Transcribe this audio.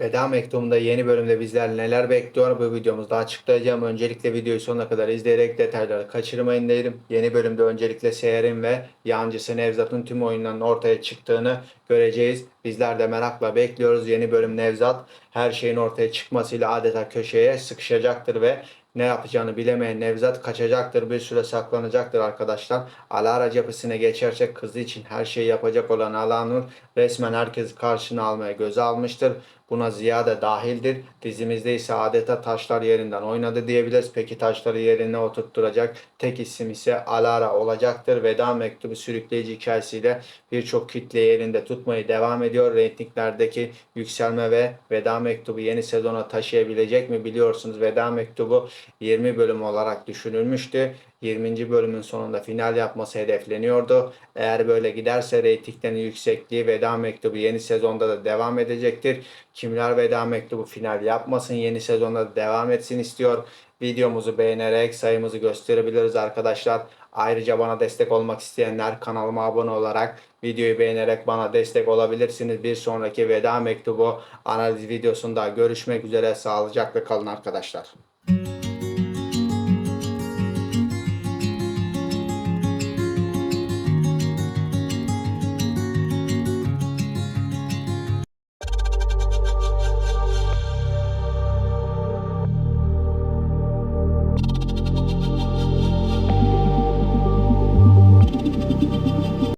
Veda mektubunda yeni bölümde bizler neler bekliyor bu videomuzda açıklayacağım. Öncelikle videoyu sonuna kadar izleyerek detayları kaçırmayın derim. Yeni bölümde öncelikle Seher'in ve yancısı Nevzat'ın tüm oyunlarının ortaya çıktığını göreceğiz. Bizler de merakla bekliyoruz. Yeni bölüm Nevzat her şeyin ortaya çıkmasıyla adeta köşeye sıkışacaktır ve ne yapacağını bilemeyen Nevzat kaçacaktır. Bir süre saklanacaktır arkadaşlar. Alara cephesine geçersek kızı için her şeyi yapacak olan Alanur resmen herkesi karşına almaya göze almıştır. Buna Ziya da dahildir. Dizimizde ise adeta taşlar yerinden oynadı diyebiliriz. Peki taşları yerine oturtturacak tek isim ise Alara olacaktır. Veda mektubu sürükleyici hikayesiyle birçok kitle yerinde tutmayı devam ediyor. Reytinglerdeki yükselme ve Veda mektubu yeni sezona taşıyabilecek mi biliyorsunuz. Veda mektubu 20 bölüm olarak düşünülmüştü. 20. bölümün sonunda final yapması hedefleniyordu. Eğer böyle giderse reytinglerin yüksekliği Veda Mektubu yeni sezonda da devam edecektir. Kimler Veda Mektubu final yapmasın yeni sezonda da devam etsin istiyor. Videomuzu beğenerek sayımızı gösterebiliriz arkadaşlar. Ayrıca bana destek olmak isteyenler kanalıma abone olarak videoyu beğenerek bana destek olabilirsiniz. Bir sonraki Veda Mektubu analiz videosunda görüşmek üzere. Sağlıcakla kalın arkadaşlar.